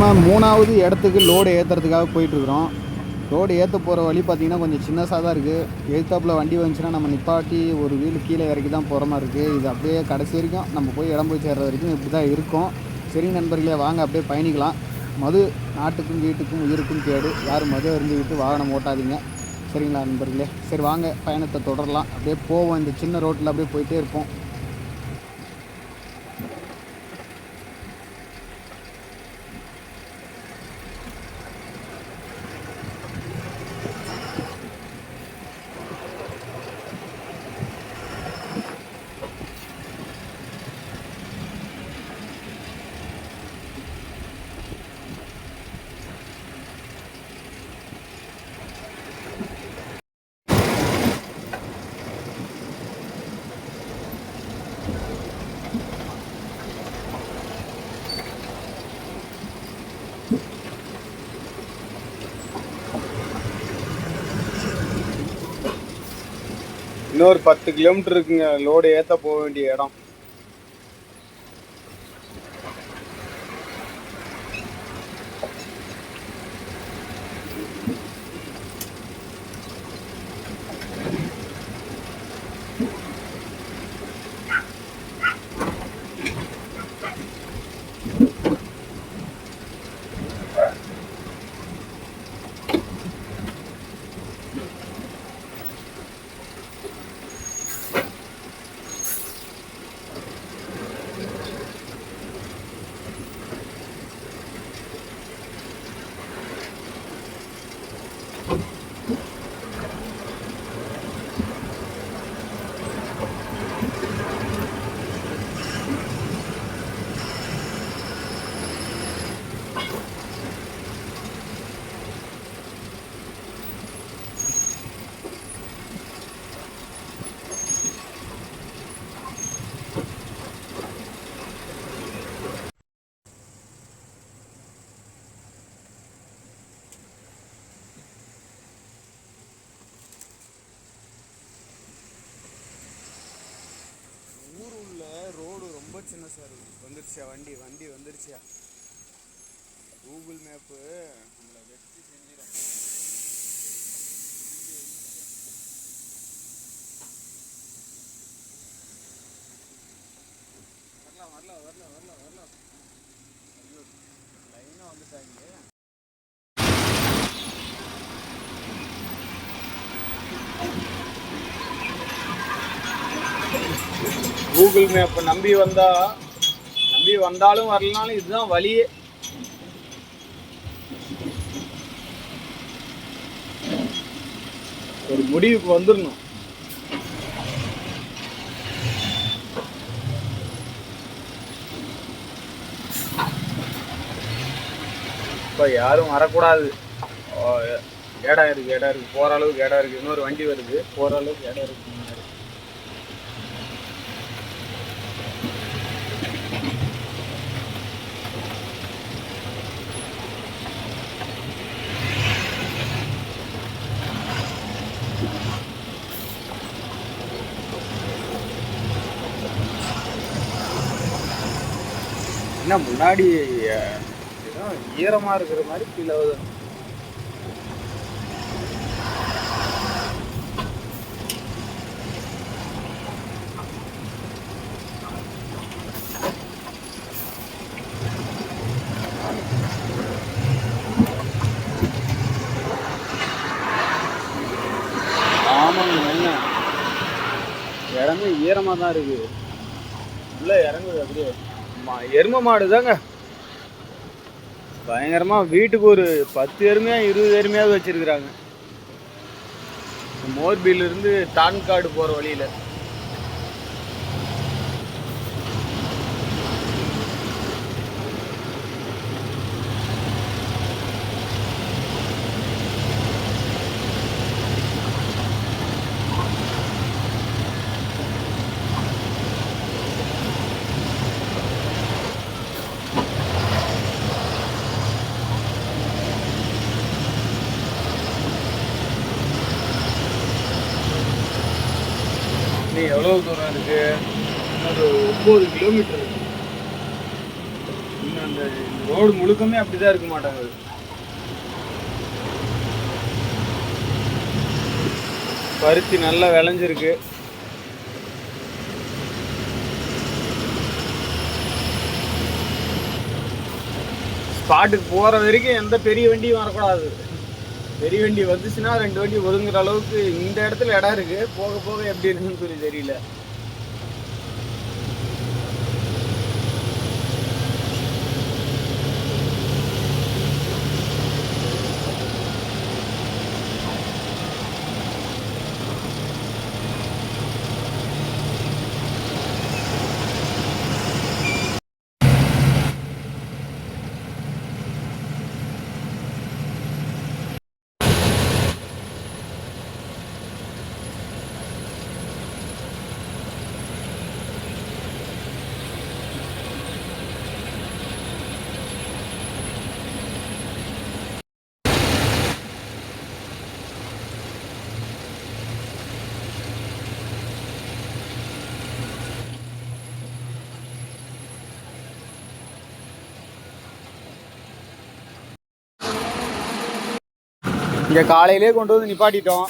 நம்ம மூணாவது இடத்துக்கு லோடு ஏற்றுறதுக்காக போயிட்டுருக்குறோம். லோடு ஏற்ற போகிற வழி பார்த்திங்கன்னா கொஞ்சம் சின்னசாக தான் இருக்குது எழுத்தாப்பில் வண்டி வந்துச்சுன்னா நம்ம நிப்பாட்டி ஒரு வீல் கீழே இறக்கி தான் போகிற மாதிரி இருக்குது இது அப்படியே கடைசி வரைக்கும் நம்ம போய் இடம் போய் சேர்ற வரைக்கும் இப்படி தான் இருக்கும். சரி நண்பர்களே வாங்க அப்படியே பயணிக்கலாம். மது நாட்டுக்கும் வீட்டுக்கும் உயிருக்கும் கேடு. யாரும் மது அறிஞ்சுக்கிட்டு வாகனம் ஓட்டாதீங்க. சரிங்களா நண்பர்களே? சரி வாங்க பயணத்தை தொடரலாம். அப்படியே போவோம். இந்த சின்ன ரோட்டில் அப்படியே போயிட்டே இருப்போம். இன்னொரு பத்து கிலோமீட்டர் இருக்குங்க. லோடு ஏற்ற போக வேண்டிய இடம் ஊர் உள்ள ரோடு ரொம்ப சின்ன சார் வந்துருச்சியா? வண்டி வண்டி வந்துருச்சியா? கூகுள் மேப்பு நம்மளை வெற்றி செஞ்சிடும் வரலாம் வரலாம் வரலாம் வரலாம் வரலாம். ஐயோ லைனாக வந்துட்டாங்க. கூகுள் மேப்பை நம்பி வந்தா நம்பி வந்தாலும் வரலனாலும் இதுதான் வழியே. ஒரு முடிவுக்கு வந்துடணும் இப்போ யாரும் வரக்கூடாது. ஓ, இடம் இருக்கு இடம் இருக்கு. போற அளவுக்கு இடம் இருக்கு. இன்னொரு வண்டி வருது. போற அளவுக்கு இடம் இருக்கு. என்ன முன்னாடி ஈரமாக ஏதோ ஈரமா இருக்கிற மாதிரி ஃபீல் ஆகுது. ஆமாங்க என்ன? இடமே ஈரமாக தான் இருக்கு. உள்ள இறங்குது அப்படியே. எருமை மாடு தாங்க பயங்கரமா வீட்டுக்கு ஒரு பத்து எருமையா இருபது எருமையாவது வச்சிருக்கிறாங்க. மோர்பில இருந்து டான்காடு போற வழியில. முப்பது கிலோமீட்டர் இன்னும் அந்த ரோடு முழுக்கமே அப்படிதான் இருக்க மாட்டாங்க. பருத்தி நல்லா விளைஞ்சிருக்கு. ஸ்பாட்டுக்கு போகிற வரைக்கும் எந்த பெரிய வண்டியும் வரக்கூடாது. பெரிய வண்டி வந்துச்சுன்னா ரெண்டு வண்டி ஒதுங்குற அளவுக்கு இந்த இடத்துல இடம் இருக்கு. போக போக எப்படி இருக்குன்னு சொல்லி தெரியல. இங்கே காலையிலே கொண்டு வந்து நிப்பாட்டிட்டோம்.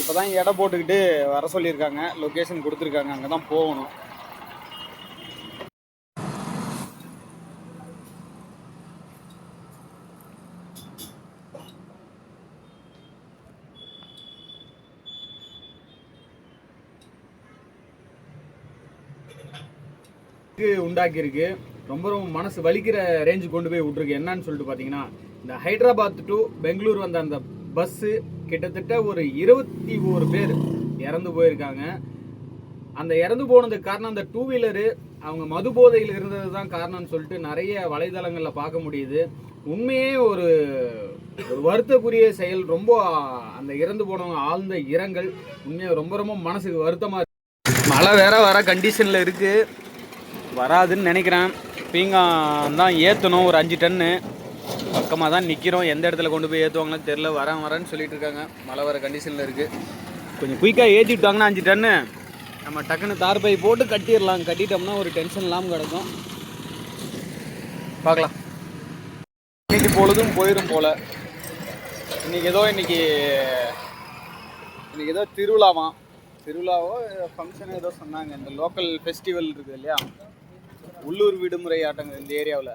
இப்போ தான் எடை போட்டுக்கிட்டு வர சொல்லியிருக்காங்க. லொக்கேஷன் கொடுத்துருக்காங்க. அங்கே தான் போகணும். உண்டாக்கியிருக்கு. ரொம்ப ரொம்ப மனசு வலிக்கிற ரேஞ்சு கொண்டு போய் விட்ருக்கு என்னன்னு சொல்லிட்டு பார்த்தீங்கன்னா இந்த ஹைதராபாத் டு பெங்களூர் வந்த அந்த பஸ்ஸு கிட்டத்தட்ட ஒரு இருபத்தி ஓரு பேர் இறந்து போயிருக்காங்க. அந்த இறந்து போனதுக்கு காரணம் அந்த டூ வீலரு அவங்க மது போதையில் இருந்தது தான் காரணம்னு சொல்லிட்டு நிறைய வலைதளங்களில் பார்க்க முடியுது. உண்மையே ஒரு ஒரு வருத்தக்குரிய செயல். ரொம்ப அந்த இறந்து போனவங்க ஆழ்ந்த இரங்கல். உண்மையாக ரொம்ப ரொம்ப மனசுக்கு வருத்தமாக மழை வேற வர கண்டிஷனில் இருக்குது வராதுன்னு நினைக்கிறேன். பீங்கான் தான் ஏற்றணும் ஒரு அஞ்சு டன்னு. பக்கமாக தான் நிற்கிறோம் எந்த இடத்துல கொண்டு போய் ஏற்றுவாங்கன்னு தெரில வரேன் வரேன்னு சொல்லிட்டு இருக்காங்க. மழை வர கண்டிஷனில் இருக்குது கொஞ்சம் குயிக்காக ஏற்றி விட்டாங்கன்னா அஞ்சு டன்னு நம்ம டக்குன்னு தார் பை போட்டு கட்டிடலாம். கட்டிட்டோம்னா ஒரு டென்ஷன் இல்லாமல் கிடக்கும். பார்க்கலாம். இன்னைக்கு பொழுதும் போயிடும் போல். இன்னைக்கு ஏதோ இன்னைக்கு இன்றைக்கி ஏதோ திருவிழாவா? திருவிழாவோ ஃபங்க்ஷனோ ஏதோ சொன்னாங்க. இந்த லோக்கல் ஃபெஸ்டிவல் இருக்குது இல்லையா? உள்ளூர் விடுமுறை ஆட்டங்கள் இந்த ஏரியாவில்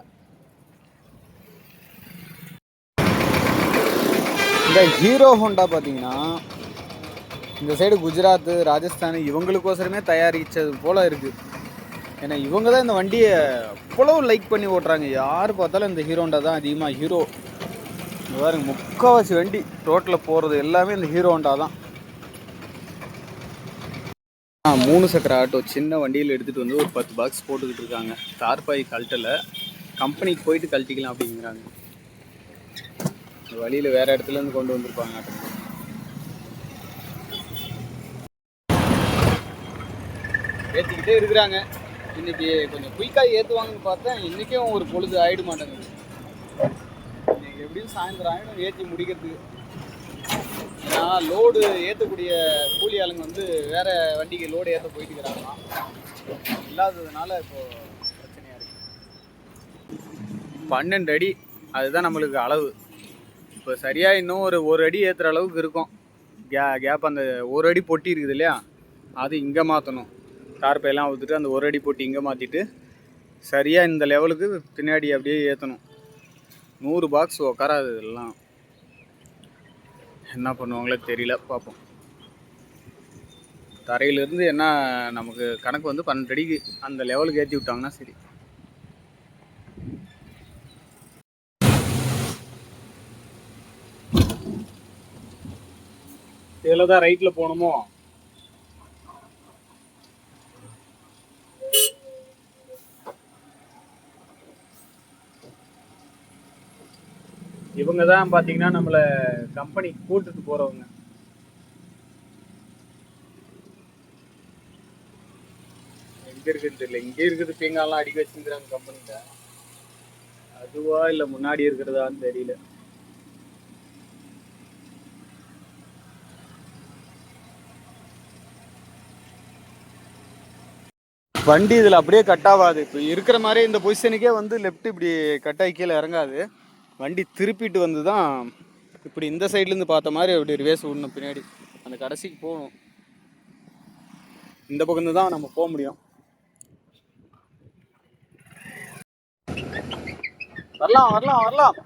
இந்த ஹீரோ ஹோண்டா பார்த்தீங்கன்னா இந்த சைடு குஜராத்து ராஜஸ்தான் இவங்களுக்கோசரமே தயாரித்தது போல் இருக்குது ஏன்னா இவங்க தான் இந்த வண்டியை அவ்வளோ லைக் பண்ணி ஓட்டுறாங்க. யார் பார்த்தாலும் இந்த ஹீரோ ஹோண்டா தான் அதிகமாக ஹீரோ பாருங்க முக்கால்வாசி வண்டி ரோட்டில் போகிறது எல்லாமே இந்த ஹீரோ ஹோண்டா தான். ஆ, மூணு சக்கர ஆட்டோ சின்ன வண்டியில் எடுத்துகிட்டு வந்து ஒரு பத்து பாக்ஸ் போட்டுக்கிட்டு இருக்காங்க. தார்பாய் கழட்டலை. கம்பெனிக்கு போயிட்டு கழட்டிக்கலாம் அப்படிங்கிறாங்க. வழியில் வேறு இடத்துல இருந்து கொண்டு வந்திருப்பாங்க ஏற்றிக்கிட்டே இருக்கிறாங்க. இன்னைக்கு கொஞ்சம் குயிக்காக ஏற்றுவாங்கன்னு பார்த்தேன் இன்றைக்கும் ஒரு பொழுது ஆகிட மாட்டேங்குது. இன்னைக்கு எப்படியும் சாயந்தரம் ஆகிடும் ஏற்றி முடிக்கிறதுக்கு ஏன்னா லோடு ஏற்றக்கூடிய கூலி ஆளுங்க வந்து வேறு வண்டிக்கு லோடு ஏற்ற போயிட்டு இருக்கிறாங்களாம். இல்லாததுனால இப்போது பிரச்சனையாக இருக்குது பன்னெண்டு அடி அதுதான் நம்மளுக்கு அளவு. இப்போ சரியாக இன்னும் ஒரு ஒரு அடி ஏற்றுற அளவுக்கு இருக்கும். கே கேப் அந்த ஒரு அடி பொட்டி இருக்குது இல்லையா? அது இங்கே மாற்றணும் தார்ப்பையெல்லாம் ஊற்றுட்டு அந்த ஒரு அடி பொட்டி இங்கே மாற்றிட்டு சரியாக இந்த லெவலுக்கு பின்னாடி அப்படியே ஏற்றணும் நூறு பாக்ஸ் உக்காராது இதெல்லாம். என்ன பண்ணுவாங்களோ தெரியல பார்ப்போம் தரையிலேருந்து என்ன நமக்கு கணக்கு வந்து பன்னெண்டு அடிக்கு அந்த லெவலுக்கு ஏற்றி விட்டாங்கன்னா சரி. இதில் தான் ரைட்டில் போகணுமோ? இவங்க தான் பார்த்தீங்கன்னா நம்மளை கம்பெனி கூட்டிட்டு போகிறவங்க எங்கே இருக்குன்னு தெரியல. இங்கே இருக்குது பீங்காலாம் அடிக்க வச்சுருக்குறாங்க கம்பெனியில் அதுவா இல்லை முன்னாடி இருக்கிறதான்னு தெரியல. வண்டி இதில் அப்படியே கட் ஆகாது. இப்போ இருக்கிற மாதிரி இந்த பொசிஷனுக்கே வந்து லெஃப்ட் இப்படி கட் ஆகி கீழே இறங்காது. வண்டி திருப்பிட்டு வந்து தான் இப்படி இந்த சைட்லேருந்து பார்த்த மாதிரி அப்படி ரிவேஸ் விடணும் பின்னாடி அந்த கடைசிக்கு போகணும். இந்த பக்கம் தான் நம்ம போக முடியும். வரலாம் வரலாம் வரலாம்.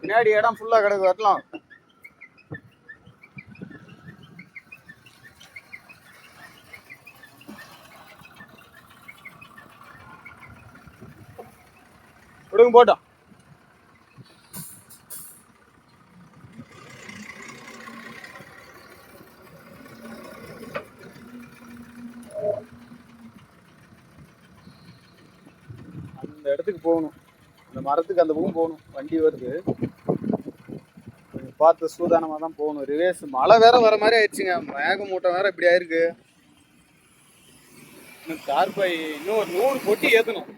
பின்னாடி இடம் ஃபுல்லாக கிடக்கு வரலாம். விடுங்க போட்டோம் அந்த இடத்துக்கு போகணும். அந்த மரத்துக்கு அந்த பக்கம் போகணும். வண்டி வருது. பார்த்து சூதானமாக தான் போகணும். ரிவேஸ் மழை வேற வர மாதிரி ஆயிடுச்சுங்க. மேகமூட்டம் வேற இப்படி ஆயிருக்கு. இன்னும் கார் இன்னும் ஒரு நூறு பொட்டி ஏற்றணும்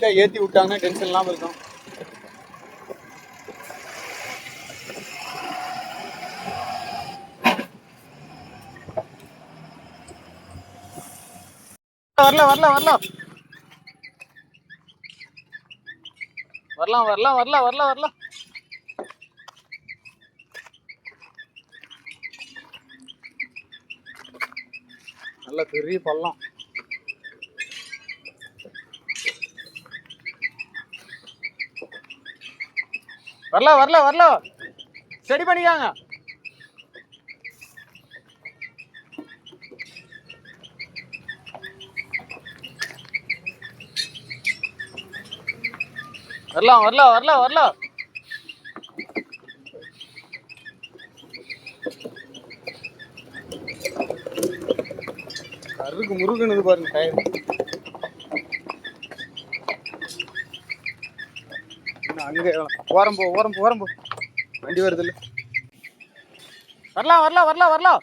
குயிக்காக ஏற்றி விட்டாங்கன்னா டென்ஷன் இல்லாமல் இருக்கும். வரல வரல வரல வரலாம் வரலாம் வரலாம் வரலாம் வரலாம். நல்ல பெரிய பள்ளம். வரல வரல வரல. சரி பண்ணிக்காங்க. வரலாம் வரல வரல வரல. கருக்கு முருகனுது பாருங்க டயர் அங்கே ஓரம் போ ஓரம் போ ஓரம் போ. வண்டி வருது இல்ல வரலாம் வரலாம் வரலாம் வரலாம்.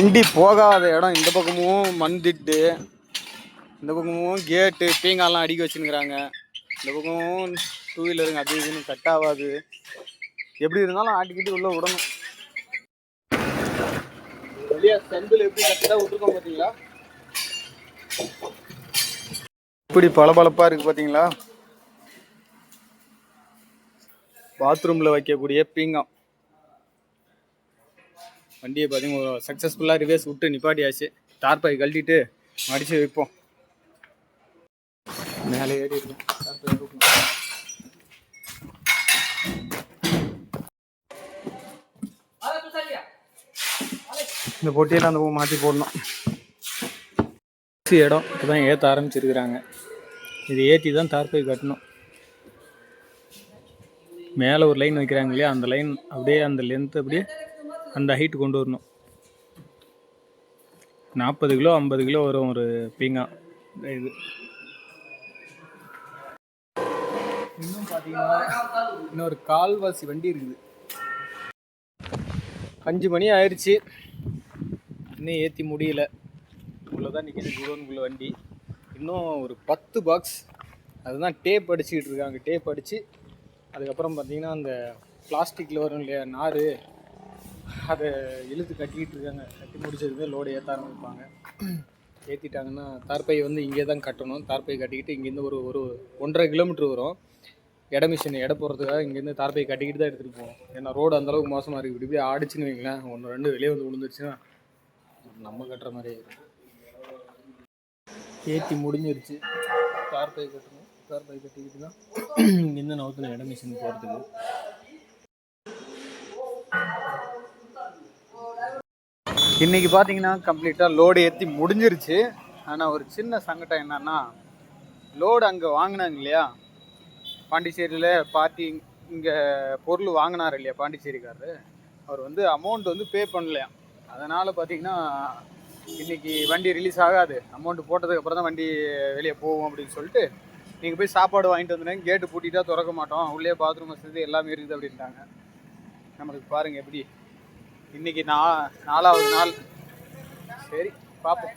வண்டி போகாத இடம் இந்த பக்கமும் மண் திட்டு இந்த பக்கமும் கேட்டு பீங்காலாம் அடிக்க வச்சுருக்கிறாங்க இந்த பக்கமும் டூ வீலருங்க அது இதுன்னு கட் ஆகாது. எப்படி இருந்தாலும் ஆட்டிக்கிட்டு உள்ளே விடணும். வெளியே செந்தில் எப்படி கரெக்டாக விட்டுருக்கோம் பார்த்தீங்களா? இப்படி பளபளப்பா இருக்கு பார்த்தீங்களா? பாத்ரூமில் வைக்கக்கூடிய பீங்காம். வண்டியை பார்த்தீங்கன்னா சக்ஸஸ்ஃபுல்லாக ரிவேஸ் விட்டு நிப்பாட்டியாச்சு. தார்பாய் கழட்டிட்டு மடித்து வைப்போம். மேலே ஏறி இருக்கும் இந்த பொட்டியெல்லாம் அந்த பூ மாற்றி போடணும். இடம் இடம் இப்போதான் ஏற்ற ஆரம்பிச்சிருக்கிறாங்க. இது ஏற்றி தான் தார்பாய் கட்டணும். மேலே ஒரு லைன் வைக்கிறாங்க இல்லையா? அந்த லைன் அப்படியே அந்த லென்த் அப்படியே அந்த ஹைட் கொண்டு வரணும். நாற்பது கிலோ ஐம்பது கிலோ வரும் ஒரு பீங்கா. இது. இன்னும் பார்த்தீங்கன்னா இன்னொரு கால்வாசி வண்டி இருக்குது. அஞ்சு மணி ஆயிடுச்சு இன்னும் ஏற்றி முடியல. இவ்வளோதான் நிற்கிது குடோனுக்குள்ள வண்டி. இன்னும் ஒரு பத்து பாக்ஸ் அதுதான் டேப் அடிச்சுக்கிட்டு இருக்காங்க. டேப் அடித்து அதுக்கப்புறம் பார்த்தீங்கன்னா அந்த பிளாஸ்டிக்கில் வரும் இல்லையா நார் அதை இழுத்து கட்டிக்கிட்டு இருக்காங்க. கட்டி முடிச்சதுமே லோடு ஏற்ற ஆரம்பிப்பாங்க. ஏற்றிட்டாங்கன்னா தார்பை வந்து இங்கே தான் கட்டணும். தார்பை கட்டிக்கிட்டு இங்கேருந்து ஒரு ஒரு ஒன்றரை கிலோமீட்டர் வரும். எடை மிஷின் எடை போகிறதுக்காக இங்கேருந்து தார்பை கட்டிக்கிட்டு தான் எடுத்துகிட்டு போவோம் ஏன்னா ரோடு அந்தளவுக்கு மோசமாக இருக்குது இப்படி இப்படி ஆடிச்சுன்னு வைங்களேன். ஒன்று ரெண்டு வெளியே வந்து விழுந்துருச்சுன்னா நம்ம கட்டுற மாதிரி ஏற்றி முடிஞ்சிருச்சு. தார்பை கட்டணும். தார்பை கட்டிக்கிட்டு தான் இங்கேருந்து நவுத்துல இடம் மிஷின் போகிறதுக்கு இன்னைக்கு பார்த்தீங்கன்னா கம்ப்ளீட்டாக லோடு ஏற்றி முடிஞ்சிருச்சு. ஆனால் ஒரு சின்ன சங்கடம் என்னன்னா லோடு அங்கே வாங்கினாங்க இல்லையா? பாண்டிச்சேரியில் பார்ட்டி இங்கே பொருள் வாங்கினார் இல்லையா பாண்டிச்சேரிக்காரரு? அவர் வந்து அமௌண்ட் வந்து பே பண்ணலையாம் அதனால் பார்த்தீங்கன்னா இன்னைக்கு வண்டி ரிலீஸ் ஆகாது. அமௌண்ட் போட்டதுக்கு அப்புறம் தான் வண்டி வெளியே போகும் அப்படின்னு சொல்லிட்டு நீங்கள் போய் சாப்பாடு வாங்கிட்டு வந்துடுங்க கேட்டு பூட்டிட்டா திறக்க மாட்டோம். உள்ளே பாத்ரூம் வசதி எல்லாமே இருக்குது அப்படின்ட்டாங்க. நம்மளுக்கு பாருங்கள் எப்படி. இன்னைக்கு நா நாலாவது நாள். சரி பார்ப்போம்